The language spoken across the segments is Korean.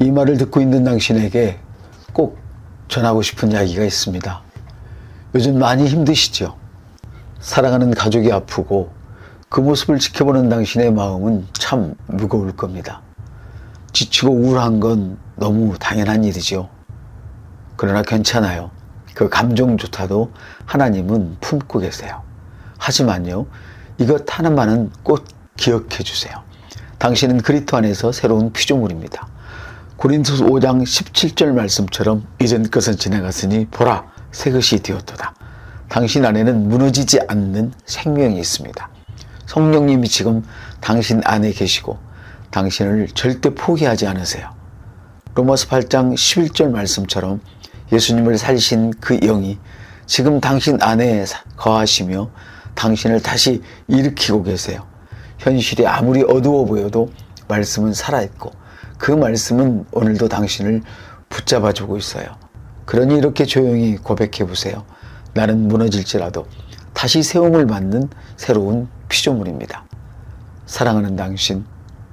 이 말을 듣고 있는 당신에게 꼭 전하고 싶은 이야기가 있습니다. 요즘 많이 힘드시죠? 사랑하는 가족이 아프고 그 모습을 지켜보는 당신의 마음은 참 무거울 겁니다. 지치고 우울한 건 너무 당연한 일이죠. 그러나 괜찮아요. 그 감정조차도 하나님은 품고 계세요. 하지만요, 이것 하나만은 꼭 기억해 주세요. 당신은 그리스도 안에서 새로운 피조물입니다. 고린도서 5장 17절 말씀처럼 이전 것은 지나갔으니 보라 새 것이 되었도다. 당신 안에는 무너지지 않는 생명이 있습니다. 성령님이 지금 당신 안에 계시고 당신을 절대 포기하지 않으세요. 로마서 8장 11절 말씀처럼 예수님을 살리신 그 영이 지금 당신 안에 사- 거하시며 당신을 다시 일으키고 계세요. 현실이 아무리 어두워 보여도 말씀은 살아있고 그 말씀은 오늘도 당신을 붙잡아 주고 있어요. 그러니 이렇게 조용히 고백해 보세요. 나는 무너질지라도 다시 세움을 받는 새로운 피조물입니다. 사랑하는 당신,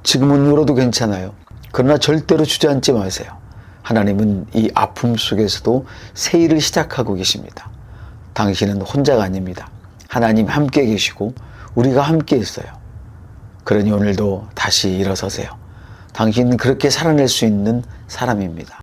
지금은 울어도 괜찮아요. 그러나 절대로 주저앉지 마세요. 하나님은 이 아픔 속에서도 새 일을 시작하고 계십니다. 당신은 혼자가 아닙니다. 하나님 함께 계시고 우리가 함께 있어요. 그러니 오늘도 다시 일어서세요. 당신은 그렇게 살아낼 수 있는 사람입니다.